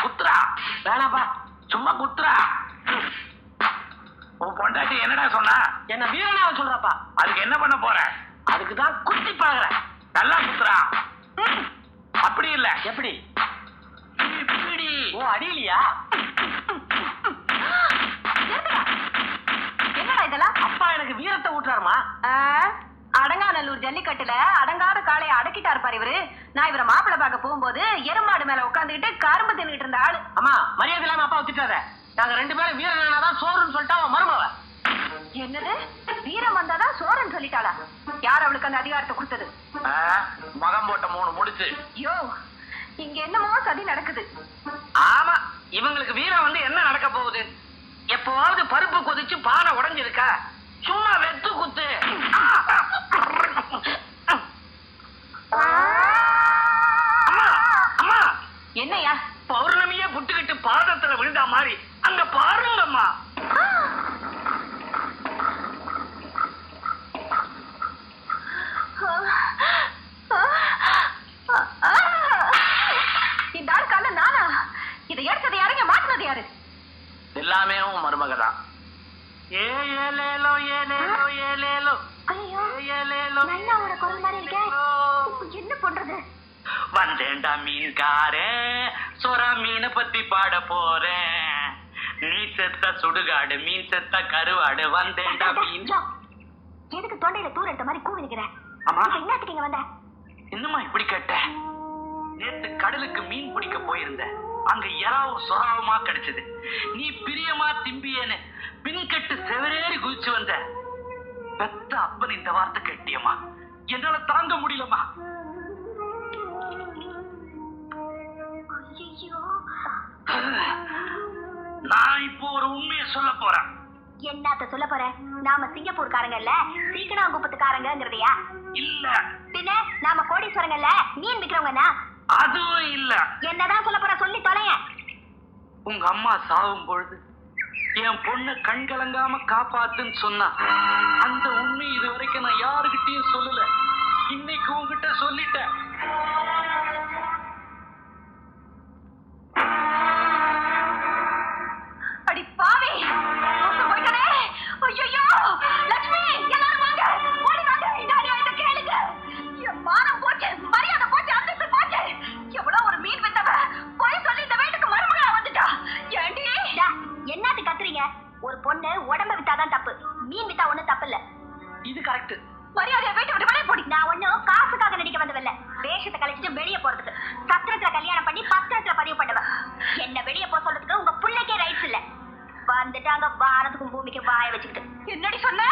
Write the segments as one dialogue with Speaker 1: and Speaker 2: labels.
Speaker 1: குத்துறா?
Speaker 2: வேணாப்பா
Speaker 1: சும்மா குத்துறா. உன் பொண்டாட்டி என்னடா சொன்னா?
Speaker 2: என்ன வீரனாவை சொல்றப்பா?
Speaker 1: அதுக்கு என்ன பண்ண போற?
Speaker 2: அதுக்கு தான் குத்தி பழகுறேன்
Speaker 1: நல்லா குத்துறா. அப்படி இல்ல.
Speaker 2: எப்படி?
Speaker 1: இப்படி
Speaker 2: ஓ அடியிலையா?
Speaker 3: என்னடா இதெல்லாம்?
Speaker 2: அப்பா எனக்கு வீரத்தை ஊட்டுறாருமா?
Speaker 3: ஆ, அடங்காநல்லூர் ஜல்லிக்கட்டுல அடங்காத காளைய அடக்கிட்டாரு பாரு இவரு. நான் இவரை மாப்பிள்ளை பார்க்க போகும்போது எருமாடு மேல உட்காந்துக்கிட்டு கரும்பு தின்னுட்டு இருந்த ஆளு.
Speaker 2: அம்மா மரியாதை இல்லாம அப்பா திட்டாத நாங்க ரெண்டு பேரும் வீரனாதான் சோறுன்னு சொல்லிட்டா அவன் மருமவ.
Speaker 3: என்னது? வீரம் வந்தாதான் சோரன் சொல்லிட்டாளா? யார் அவளுக்கு அந்த அதிகாரத்தை கொடுத்தது?
Speaker 1: மகம் போட்ட மூணு முடிச்சு
Speaker 3: யோ இங்க என்னமோ சதி நடக்குது.
Speaker 2: ஆமா இவங்களுக்கு வீரம் வந்து என்ன நடக்க போகுது? எப்பவாவது பருப்பு கொதிச்சு பானை உடைஞ்சிருக்கா? சும்மா வெத்து குத்து.
Speaker 3: என்னையா
Speaker 2: பௌர்ணமியே புட்டுக்கிட்டு பாதத்துல விழுந்தா மாதிரி அங்க பாருங்கம்மா
Speaker 3: இந்த ஆள் கால நானா இதை எடுத்தது யாருங்க மாட்டினது யாரு
Speaker 1: எல்லாமே உன் மருமக தான்
Speaker 2: ஏ ஏலேலோ ஏலேலோ ஏலேலோ
Speaker 3: ஐயோ
Speaker 2: ஏலேலோ
Speaker 3: நல்லாவோட குரல் மாதிரி இருக்கே என்ன பண்றது
Speaker 1: வந்தேன்டா மீன்காரே சொரா மீனை பத்தி பாட போறேன் நீ செத்த சுடுகாடு மீன் செத்த கருவாடு வந்தேன்டா மீன்.
Speaker 3: எதுக்கு தொண்டையில தூர எடுத்த மாதிரி கூவி நிக்கிறேன்
Speaker 1: ஆமா
Speaker 3: என்னத்துக்கு இங்க வந்த?
Speaker 1: இன்னுமா இப்படி கேட்ட? நேத்து கடலுக்கு மீன் பிடிக்க போயிருந்த. அங்க எறாவும் சொராவுமா கிடைச்சது. நீ பிரியமா திம்பியேன்னு பின்கட்டு செவரேறி குதிச்சு வந்த. பெத்த அப்பன் இந்த வார்த்தை கேட்டியம்மா. என்னால தாங்க முடியலம்மா. நான் இப்போ ஒரு உண்மையை சொல்ல போறேன்.
Speaker 3: என்னத்த சொல்ல போற? நாம சிங்கப்பூர்காரங்க இல்ல சீக்கனாங்குப்பத்துக்காரங்கிறதையா
Speaker 1: இல்ல.
Speaker 3: பின்ன நாம கோடீஸ்வரங்கல்ல மீன் விக்கிறவங்கண்ணா
Speaker 1: அதுவும் இல்ல.
Speaker 3: என்னதான் சொல்ல போற சொல்லி தொலைய.
Speaker 1: உங்க அம்மா சாகும் பொழுது என் பொண்ணு கண் கலங்காம காப்பாத்துன்னு சொன்னா அந்த உண்மை இது வரைக்கும் நான் யாருகிட்டயும் சொல்லல. இன்னைக்கு உங்ககிட்ட சொல்லிட்டேன்.
Speaker 2: கரெக்ட்
Speaker 3: மரியாதையை வீட்டு விட்டு வெளியே போடி. நான் ஒண்ணும் காசுக்காக நடிக்க வந்தவல்ல வேஷத்தை கழிச்சிட்டு வெளியே போறதுக்கு. சத்திரத்துல கல்யாணம் பண்ணி பத்திரத்துல பதிவு பண்ணுவேன். என்ன வெளியே போக சொல்றதுக்கு உங்க பிள்ளைக்கே ரைட்ஸ் இல்ல. வந்துட்டாங்க வானத்துக்கும் பூமிக்கு வாய வச்சுக்கிட்டு. என்னடி சொன்ன?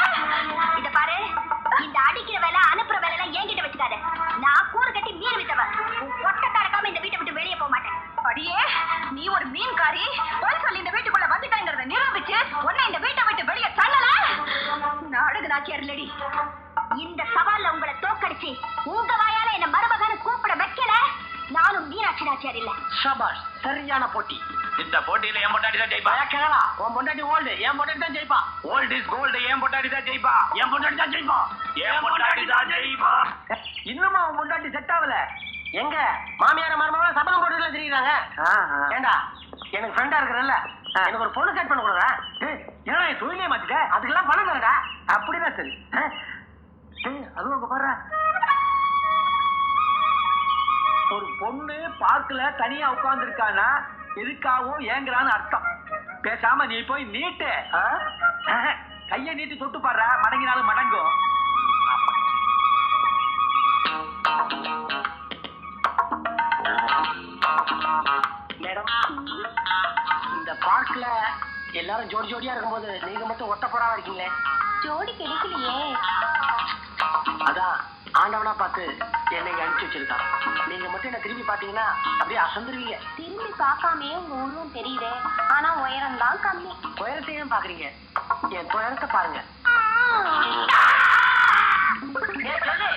Speaker 3: தோக்கடிச்சு உங்க வாயால என்ன மருமகன்னு கூப்பிட வைக்கல. நானும் மீனாட்சி நாச்சியார் இல்ல.
Speaker 2: ஷபாஷ் சரியான போட்டி.
Speaker 1: இந்த போட்டியில என் பொட்டாடி தான் ஜெயிப்பா
Speaker 2: கேளா உன் பொண்டாட்டி ஓல்டு என் பொண்டாட்டி தான் ஜெயிப்பா.
Speaker 1: ஓல்ட் இஸ் கோல்டு என் பொட்டாடி தான் ஜெயிப்பா?
Speaker 2: என் பொண்டாட்டி தான் ஜெயிப்பா.
Speaker 1: என் பொட்டாடி தான் ஜெயிப்பா?
Speaker 2: இன்னுமா உன் பொண்டாட்டி செட் ஆகல? எங்க? மாமியார மருமகள சபதம் போட்டுல தெரியுறாங்க? ஏண்டா? எனக்கு ஃப்ரெண்டா இருக்கிறல்ல. எனக்கு ஒரு பொண்ணு செட் பண்ண கூடாதா ஏன்னா என் தொழிலே மாத்திட்ட? அதுக்கெல்லாம் பணம் தரடா. அப்படிதான் சரி. அதுவும் பாரு ஒரு பொண்ணு பார்க்கல தனியா உட்கார்ந்து இருக்கானா எதுக்காகவும் ஏங்குறான்னு அர்த்தம். பேசாம நீ போய் நீட்டு? கைய நீட்டி தொட்டு பாடுற. மடங்கினாலும் மடங்கும். மேடம் இந்த பார்க்ல எல்லாரும் ஜோடி ஜோடியா இருக்கும்போது நீங்க மட்டும் ஒத்த போறாவா இருக்கீங்களே?
Speaker 3: ஜோடி கிடைக்கலையே.
Speaker 2: அதான் ஆண்டவனா பார்த்து என்னை அனுப்பிச்சு வச்சிருக்கான். நீங்க மட்டும் என்ன திரும்பி பாத்தீங்கன்னா அப்படியே அசந்துருவீங்க.
Speaker 3: திரும்பி பார்க்காமயே உங்க உருவம் தெரியுதே. ஆனா உயரம் தான் கம்மி.
Speaker 2: உயரத்தையும் பாக்குறீங்க என் துயரத்தை பாருங்க.
Speaker 3: ஏய், சொல்லு.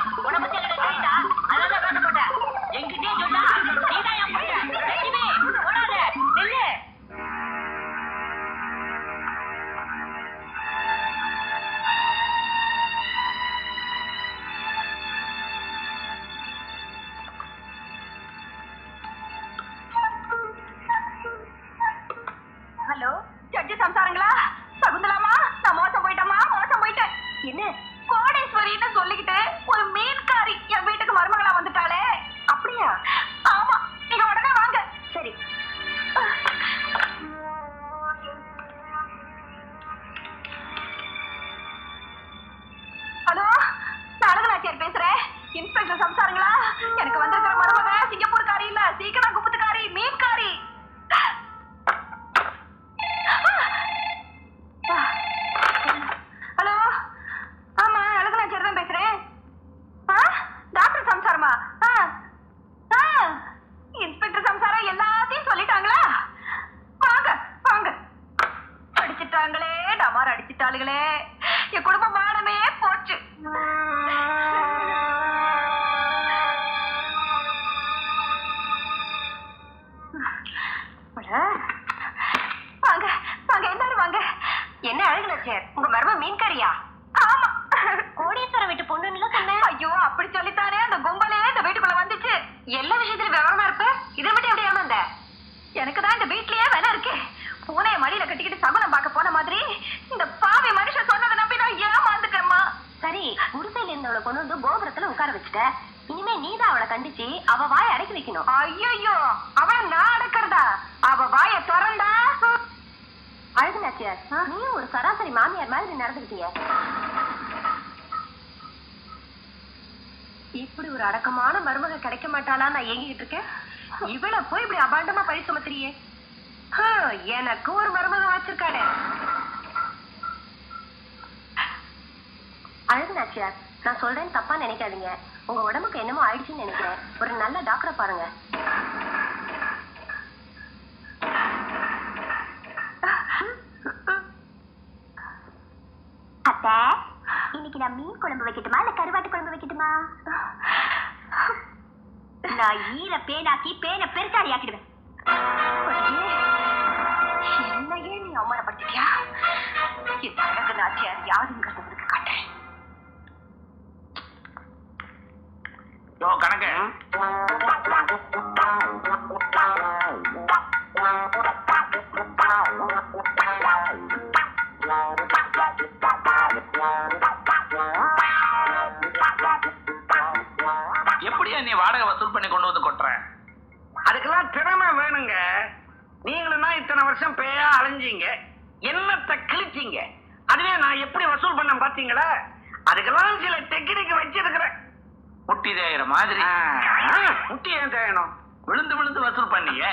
Speaker 3: கொண்டு வந்து கோபுரத்துல உட்கார வச்சுட்ட. இனிமே நீதான் அவளை கண்டிச்சு அவ வாயை அடக்கி வைக்கணும். ஐயோ அவளை நான் அடக்கிறதா? அவ வாயை திறந்தா? அழகு நாச்சியார் ஒரு சராசரி மாமியார் மாதிரி நடந்துக்கிட்டிய. இப்படி ஒரு அடக்கமான மருமக கிடைக்க மாட்டாளா நான் ஏங்கிட்டு இருக்கேன். இவள போய் இப்படி அபாண்டமா பழி சுமத்துறியே. எனக்கு ஒரு மருமக வச்சிருக்காளே டாக்டர் நான் சொல்றேன் தப்பா நினைக்காதீங்க. உங்க உடம்புக்கு என்னமோ ஆயிடுச்சுன்னு நினைக்கிறேன். ஒரு நல்ல டாக்டரை பாருங்க. அத்தை இன்னைக்கு நான் மீன் குழம்பு வைக்கட்டுமா இல்ல கருவாட்டு குழம்பு வைக்கட்டுமா? நான் ஈர பேனாக்கி பேனை பெருசாடி ஆக்கிடுவேன். என்னையே நீ அவமானப்படுத்திட்டியா? இந்த அழகு நாட்டியார் யாருங்கிறது
Speaker 1: கணக்கு. எப்படியா நீ வாடகை வசூல் பண்ணி கொண்டு வந்து கொட்டுற?
Speaker 2: அதுக்கெல்லாம் திறமை வேணுங்க. நீங்களும் தான் இத்தனை வருஷம் பேயா அலைஞ்சீங்க. என்னத்தை கிழிச்சீங்க? அதுவே நான் எப்படி வசூல் பண்ண பாத்தீங்களா அதுக்கெல்லாம் சில டெக்னிக் வச்சிருக்கிறேன்
Speaker 1: முட்டி தேயிற மாதிரி.
Speaker 2: முட்டி ஏன் தேயணும்?
Speaker 1: விழுந்து விழுந்து வசூல் பண்ணியே.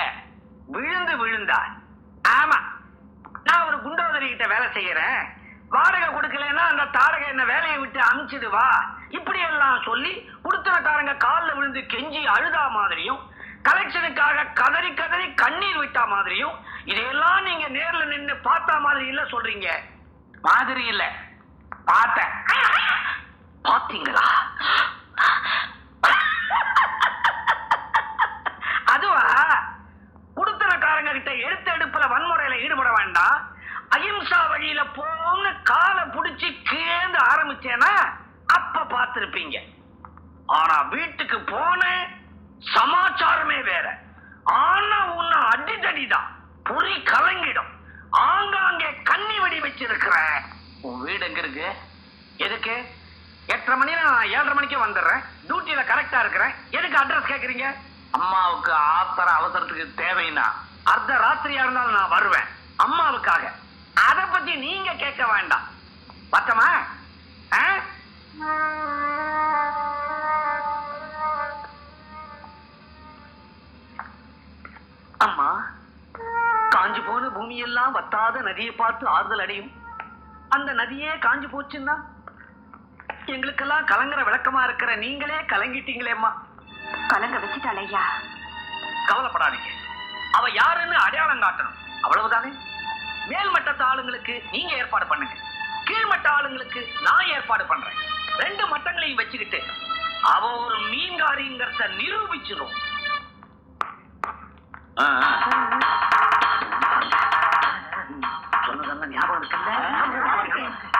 Speaker 2: விழுந்து விழுந்தா. ஆமா. நான் ஒரு குண்டோதரி கிட்ட வேலை செய்யறேன். வாடகை கொடுக்கலன்னா அந்த தாடகை என்ன வேலையை விட்டு அமுச்சிடுவா இப்படி எல்லாம் சொல்லி குடுத்தனக்காரங்க காலில் விழுந்து கெஞ்சி அழுதா மாதிரியும் கலெக்ஷனுக்காக கதறி கதறி கண்ணீர் விட்டா மாதிரியும் இதையெல்லாம் நீங்க நேர்ல நின்னு பார்த்தா மாதிரி இல்ல சொல்றீங்க.
Speaker 1: மாதிரி இல்ல. பார்த்தேன்.
Speaker 2: பாத்தீங்களா அதுவா குடுத்தனக்காரங்க கிட்ட எடுத்த எடுப்புல வன்முறையில ஈடுபட வேண்டாம் அகிம்சா வழியில போன்னு காலை பிடிச்சி கீழேந்து ஆரம்பிச்சேனா அப்ப பார்த்திருப்பீங்க. ஆனா வீட்டுக்கு போன சமாச்சாரமே வேற. ஆனா உன்ன அடிதடிதான் புரி கலங்கிடும். ஆங்காங்கே கண்ணி வெடி வச்சிருக்கிற.
Speaker 1: உன் வீடு எங்க இருக்கு?
Speaker 2: எதுக்கு? எட்டரை மணி நான் ஏழரை மணிக்கே வந்துடுறேன். டியூட்டியில கரெக்டா இருக்கிறேன். எதுக்கு அட்ரஸ் கேக்குறீங்க?
Speaker 1: அம்மாவுக்கு ஆத்திர அவசரத்துக்கு தேவைன்னா
Speaker 2: அர்த்த ராத்திரியா இருந்தாலும் நான் வருவேன். அம்மாவுக்காக. கேட்க வேண்டாம். பத்தமா? அம்மா காஞ்சு போன பூமியெல்லாம் வத்தாத நதியை பார்த்து ஆறுதல் அடையும். அந்த நதியே காஞ்சு போச்சுன்னா எங்களுக்கெல்லாம் கலங்குற விளக்கமா இருக்கிற நீங்களே கலங்கிட்டீங்களேம்மா.
Speaker 3: கலங்க வச்சுட்டாள் ஐயா.
Speaker 2: கவலைப்படாதீங்க. அவ யாருன்னு அடையாளம் காட்டணும். அவ்வளவுதானே? மேல்மட்டத்து ஆளுங்களுக்கு நீங்க ஏற்பாடு பண்ணுங்க. கீழ்மட்ட ஆளுங்களுக்கு நான் ஏற்பாடு பண்றேன். ரெண்டு மட்டங்களையும் வச்சுக்கிட்டு அவ ஒரு மீன்காரிங்கிறத நிரூபிச்சிடும். சொன்னதெல்லாம் ஞாபகம் இருக்குல்ல?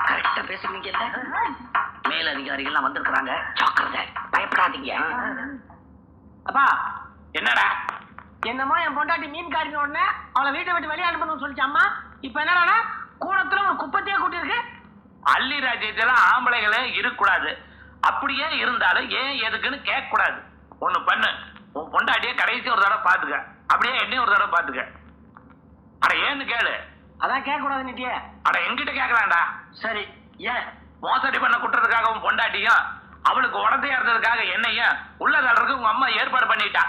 Speaker 2: கரெக்டா பேசுறீங்கல்ல? மேல் அதிகாரிகள்லாம் வந்திருக்கிறாங்க. ஜாக்கிரதை பயப்படாதீங்க. அப்பா
Speaker 1: என்னடா?
Speaker 2: என்னமோ என் பொண்டாட்டி மீன்காரின உடனே அவளை வீட்டை விட்டு வெளியே அனுப்பணும்னு சொல்லிச்சு அம்மா. இப்ப என்னடா கூடத்துல ஒரு குப்பத்தையே கூட்டியிருக்கு.
Speaker 1: அள்ளி ராஜ்யத்துல ஆம்பளைகளே இருக்கக்கூடாது. அப்படியே இருந்தாலும் ஏன் எதுக்குன்னு கேட்க கூடாது ஒண்ணு பண்ணு. உன் பொண்டாட்டியே கடைசி ஒரு தடவை பாத்துக்க அப்படியே என்னையும் ஒரு தடவை பாத்துக்க அட ஏன்னு கேளு.
Speaker 2: அதான் கேட்க கூடாது நீட்டியே
Speaker 1: அட என்கிட்ட கேட்கலாம்டா.
Speaker 2: சரி ஏன்?
Speaker 1: மோசடி பண்ண குற்றத்துக்காக உன் பொண்டாட்டியும் அவளுக்கு உடந்தையா இருந்ததுக்காக என்னையும் உள்ள தளருக்கு உங்க அம்மா ஏற்பாடு பண்ணிட்டா.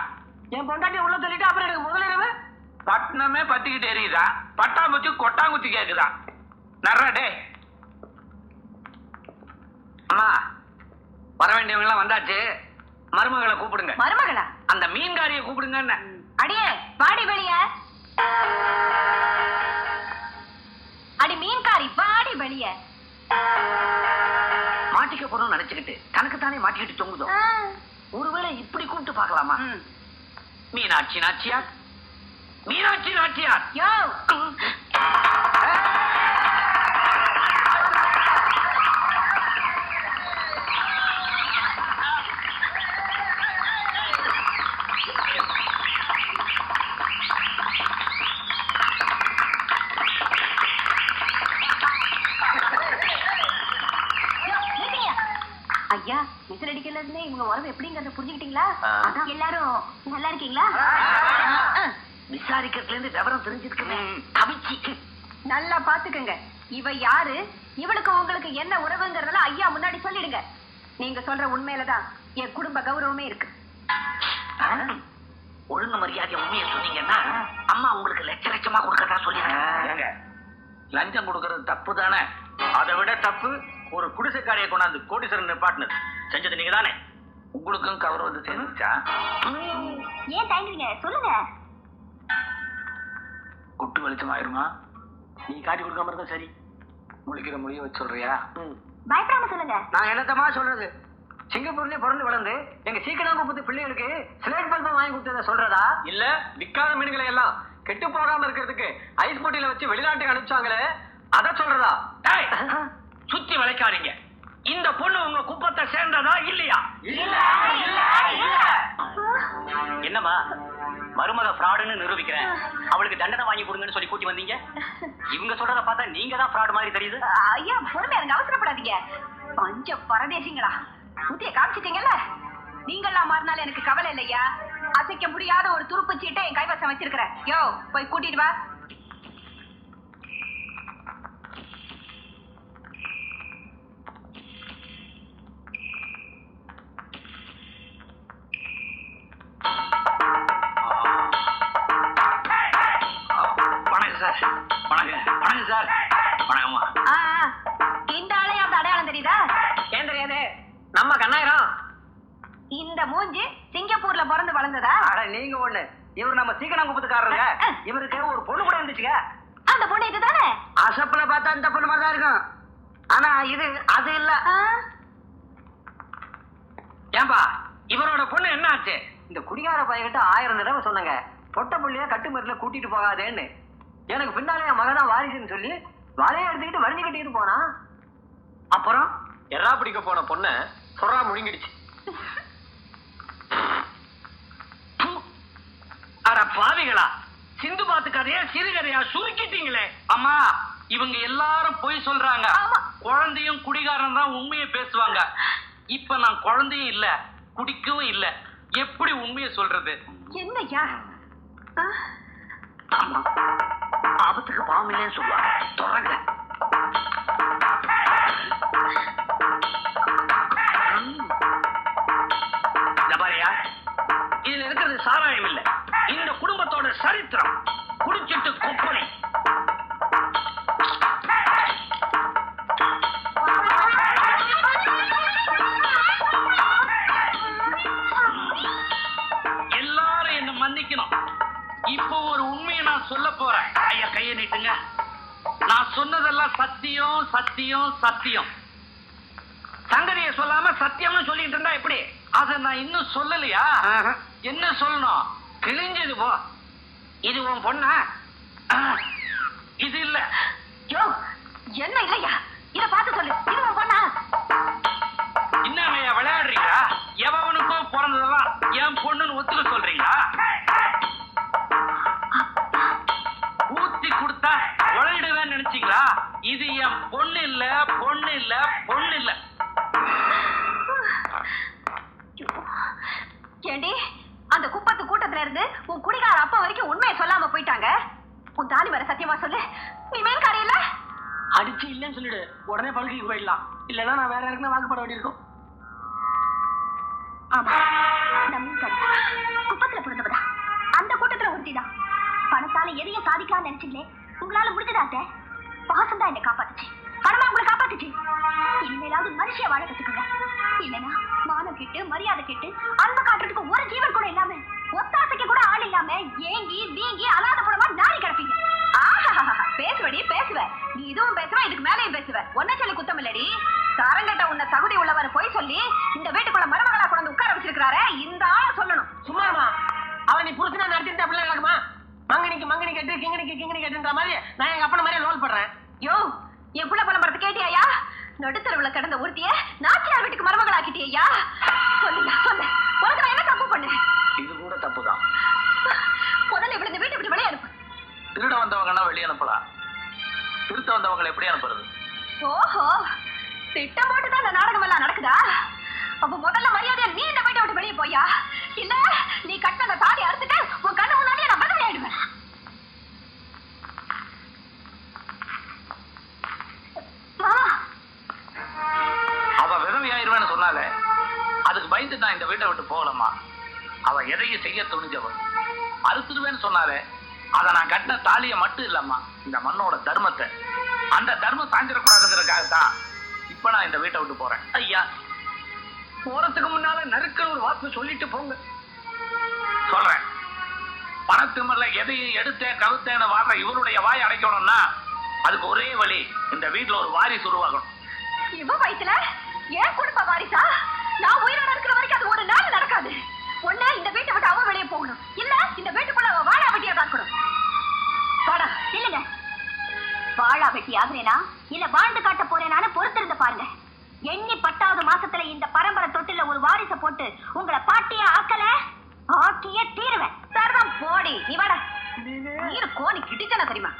Speaker 2: என் பொண்டாட்டி உள்ள சொல்லிட்டு அப்புறம் எனக்கு முதலிரவு
Speaker 1: பட்டணமே பத்திக்கிட்டு எரியுதா? பட்டாம்பூச்சி கொட்டாங்குச்சி கேக்குதா? நர்றா டே
Speaker 2: அம்மா வர வேண்டியவங்க எல்லாம் வந்தாச்சு. மருமகளை கூப்பிடுங்க.
Speaker 3: மருமகளா?
Speaker 2: அந்த மீன்காரியை கூப்பிடுங்க
Speaker 3: அடியே வாடி வெளிய. அடி மீன்காரி வாடி வெளிய.
Speaker 2: மாட்டிக்க போறோம்னு நினைச்சுக்கிட்டு தனக்கு தானே மாட்டிக்கிட்டு தொங்குதோ? ஒருவேளை இப்படி கூப்பிட்டு பார்க்கலாமா? மீனாட்சி நாச்சியார் மீனாட்சி நாட்டியார்
Speaker 3: யோ. ஐயா மிசர் அடிக்கல இருந்தே இவங்க எப்படிங்கறத புரிஞ்சுக்கிட்டீங்களா? எல்லாரும் நல்லா இருக்கீங்களா?
Speaker 2: விசாரிக்கிறதுல இருந்து விவரம் தெரிஞ்சிருக்கேன் கவிச்சி
Speaker 3: நல்லா பாத்துக்கங்க. இவ யாரு? இவளுக்கு உங்களுக்கு என்ன உறவுங்கறதெல்லாம் ஐயா முன்னாடி சொல்லிடுங்க. நீங்க சொல்ற உண்மையிலதான் என் குடும்ப கௌரவமே இருக்கு.
Speaker 1: ஒழுங்கு மரியாதை உண்மையை சொன்னீங்கன்னா அம்மா உங்களுக்கு லட்ச லட்சமா கொடுக்கறதா சொல்லிருக்காங்க லஞ்சம் கொடுக்கறது தப்பு தானே அதை விட தப்பு ஒரு குடிசைக்காரையை கொண்டாந்து கோடீஸ்வரன் நிப்பாட்டினது. செஞ்சது நீங்க தானே உங்களுக்கும் கௌரவத்தை சேர்ந்துச்சா
Speaker 3: ஏன் தயங்குறீங்க? சொல்லுங்க.
Speaker 1: குட்டு வெளிச்சம் ஆயிருமா
Speaker 2: நீ காட்டி கொடுக்காம இருந்தா சரி.
Speaker 1: முழிக்கிற மொழிய வச்சு சொல்றியா?
Speaker 3: பயப்படாம சொல்லுங்க.
Speaker 2: நான் என்னத்தமா சொல்றது? சிங்கப்பூர்லயே பிறந்து வளர்ந்து எங்க சீக்கிரம் பிள்ளைகளுக்கு ஸ்லேட் பல்பம் வாங்கி கொடுத்தத சொல்றதா?
Speaker 4: இல்ல விக்காத மீன்களை எல்லாம் கெட்டு போகாம இருக்கிறதுக்கு ஐஸ் போட்டியில வச்சு வெளிநாட்டுக்கு அனுப்பிச்சாங்களே அத சொல்றதா?
Speaker 1: டேய், சுத்தி வளைக்காதீங்க. இந்த பொண்ணு உங்க குப்பத்தை சேர்ந்ததா இல்லையா? என்னம்மா? மருமக ஃப்ராடுன்னு நிரூபிக்கிறேன். அவளுக்கு தண்டனை வாங்கி கொடுங்கன்னு சொல்லி கூட்டி வந்தீங்க? இவங்க சொல்றத பார்த்தா நீங்க தான் ஃப்ராடு மாதிரி தெரியுது.
Speaker 3: ஐயா பொறுமை எனக்கு அவசரப்படாதீங்க. பஞ்ச பரதேசிங்களா? புத்திய காமிச்சிட்டீங்கல்ல? நீங்கெல்லாம் மாறினாலும் எனக்கு கவலை இல்லையா? அசைக்க முடியாத ஒரு துருப்பு சீட்டை என் கைவசம் வச்சிருக்கிறேன். யோ போய் கூட்டிட்டு வா.
Speaker 1: வணக்கம் சார். வணக்கம் வணக்கம் சார் வணக்கம்மா.
Speaker 3: ஆ, ஆ. இந்த ஆளையும் அந்த அடையாளம் தெரியுதா?
Speaker 2: ஏன் தெரியாது? நம்ம கண்ணாயிரம்.
Speaker 3: இந்த மூஞ்சி சிங்கப்பூர்ல பிறந்து வளர்ந்ததா?
Speaker 2: அட நீங்க ஒண்ணு. இவர் நம்ம சீக்கிரம் குப்பத்துக்காரருங்க. இவருக்கு ஒரு பொண்ணு கூட இருந்துச்சுங்க.
Speaker 3: அந்த பொண்ணு இதுதானே?
Speaker 2: அசப்புல பார்த்தா இந்த பொண்ணு மாதிரி தான் இருக்கும். ஆனா இது அது இல்ல.
Speaker 3: ஆ,
Speaker 2: ஏன்பா இவரோட பொண்ணு என்ன ஆச்சு? இந்த குடிகார பையன்கிட்ட ஆயிரம் தடவை சொன்னங்க. பொட்ட புள்ளைய கட்டுமரில கூட்டிட்டு போகாதேன்னு. எனக்கு பின்னாலே என் மகதான் வாரிசுன்னு சொல்லி வலைய எடுத்துக்கிட்டு வரிஞ்சு கட்டிட்டு போனா. அப்புறம்?
Speaker 4: எறா பிடிக்க போன பொண்ண சொல்றா முழுங்கிடுச்சு.
Speaker 1: அட பாவிகளா சிந்து பாத்து கதையா சிறுகதையா சுருக்கிட்டீங்களே. அம்மா இவங்க எல்லாரும் பொய் சொல்றாங்க. குழந்தையும் குடிகாரன் தான் உண்மையை பேசுவாங்க. இப்ப நான் குழந்தையும் இல்ல குடிக்கவும் இல்ல. எப்படி உண்மையை சொல்றது?
Speaker 3: என்னய்யா? ஆ,
Speaker 1: ஆமா. ஆபத்துக்கு பாவமில்லைன்னு சொல்லுவாங்க. தொடங்க. இதுல இருக்கிறது சாராயம் இல்ல. இந்த குடும்பத்தோட சரித்திரம். சத்தியம் சத்தியம் சத்தியம். சங்கதியை சொல்லாம சத்தியம்னு சொல்லிட்டு இருந்தா எப்படி? அத நான் இன்னும் சொல்லலையா? என்ன சொல்லணும்? கிழிஞ்சது போ. இது உன் பொண்ணா? இது இல்ல.
Speaker 3: யோ என்ன இல்லையா? இத பார்த்து சொல்லு. இது உன் பொண்ணா?
Speaker 1: என்னங்கய்யா விளையாடுறீங்களா? எவனுக்கும் பிறந்ததெல்லாம் என் பொண்ணுன்னு ஒத்துக்க சொல்றீங்களா?
Speaker 3: உன் தாலி வர சத்தியமா சொல்லு? நீ மேல்காரி இல்ல?
Speaker 2: அடிச்சு இல்லைன்னு சொல்லிடு. உடனே பல்கைக்கு போயிடலாம். இல்லைன்னா நான் வேற யாருக்குன்னா வாக்குப்பட வேண்டியிருக்கும்.
Speaker 3: ஆமா. நான் மீன்காரி குப்பத்துல பிறந்தவதா அந்த கூட்டத்துல ஒருத்திதான். பணத்தால எதையும் சாதிக்கலாம்னு நினைச்சீங்களே? உங்களால முடிஞ்சதா அத்தை? பாசம் தான் என்னை காப்பாத்துச்சு. பணமா உங்களை காப்பாத்துச்சு? இனிமேலாவது மனுஷிய வாழ கத்துக்கங்க. இல்லைன்னா மானம் கெட்டு மரியாதை கெட்டு அன்பு காட்டுறதுக்கு ஒரு ஜீவன் கூட இல்லாம ஒத்தாசைக்கு கூட ஆள் இல்லாம ஏங்கி வீங்கி அலாத படமா நாரி கிடப்பீங்க. பேசுவடி பேசுவ. நீ இதுவும் பேசுவ இதுக்கு மேலேயும் பேசுவ. ஒன்ன சொல்லி குத்தம் இல்லடி. தரங்கட்ட உன்ன தகுதி உள்ளவர் போய் சொல்லி இந்த வீட்டுக்குள்ள மருமகளா கொண்டு உட்கார வச்சிருக்கிறாரே இந்த ஆள சொல்லணும்.
Speaker 2: சும்மாமா அவன் நீ புருஷனா நடத்திட்டு பிள்ளை நடக்குமா? மங்கனிக்கு மங்கனி கேட்டு கிங்கனிக்கு கிங்கனி கேட்டுன்ற மாதிரி நான் எங்க அப்பன மாதிரியே லோல் பண்றேன்
Speaker 3: யோ என் புள்ள பணம் படத்தை கேட்டியாயா? நடுத்தரவுல கிடந்த ஒருத்திய நாச்சியார் வீட்டுக்கு மருமகளாக்கிட்டியா சொல்லுங்க சொல்லு உனக்கு நான் என்ன தப்பு பண்ணேன்?
Speaker 1: வந்தவங்கன்னா வெளியே அனுப்பலாம். திருத்த வந்தவங்களை எப்படி அனுப்புறது?
Speaker 3: ஓஹோ திட்டம் போட்டு தான் இந்த நாடகம் எல்லாம் நடக்குதா? அப்ப முதல்ல மரியாதையா நீ இந்த வீட்டை விட்டு வெளியே போயா? இல்ல நீ கட்டின அந்த தாடி அறுத்துட்டு உன் கண்ணு முன்னாடியே நான் பதவி ஆயிடுவேன்.
Speaker 1: அவ விதவையாயிருவேன்னு சொன்னாலே அதுக்கு பயந்து நான் இந்த வீட்டை விட்டு போகலம்மா. அவ எதையும் செய்ய துணிஞ்சவன் அறுத்துடுவேன்னு சொன்னாலே அதை நான் கட்டின தாலியை மட்டும் இல்லம்மா இந்த மண்ணோட தர்மத்தை. அந்த தர்மம் சாஞ்சிடக்கூடாதுங்கிறதுக்காகத்தான் இப்ப நான் இந்த வீட்டை விட்டு போறேன். ஐயா
Speaker 2: போறதுக்கு முன்னால நறுக்குன்னு ஒரு வார்த்தை சொல்லிட்டு போங்க.
Speaker 1: சொல்றேன். பணத்துமல்ல எதையும் எடுத்தேன் கவுத்தேன்னு வாடுற இவருடைய வாய் அடைக்கணும்னா அதுக்கு ஒரே வழி இந்த வீட்டுல ஒரு வாரிசு உருவாகணும்.
Speaker 3: இவ வயசுல ஏன் குடும்ப வாரிசா? நான் உயிரோட இருக்கிற வரைக்கும் அது ஒரு நாள் நடக்காது. ஒன்னா இந்த வீட்டை விட்டு அவ வெளியே போகணும். இல்ல இந்த தான் இருக்கணும் வாடா இல்லங்க வாழா வெட்டி ஆகுறேனா? இல்ல வாழ்ந்து காட்ட போறேனான்னு பொறுத்திருந்து பாருங்க. எண்ணி பத்தாவது மாசத்துல இந்த பரம்பரை தொட்டில ஒரு வாரிசை போட்டு உங்களை பாட்டியா ஆக்கல? ஆக்கியே தீருவேன். சரிதான் போடி. நீ வாடா. கோணி கிட்டிச்சன தெரியுமா?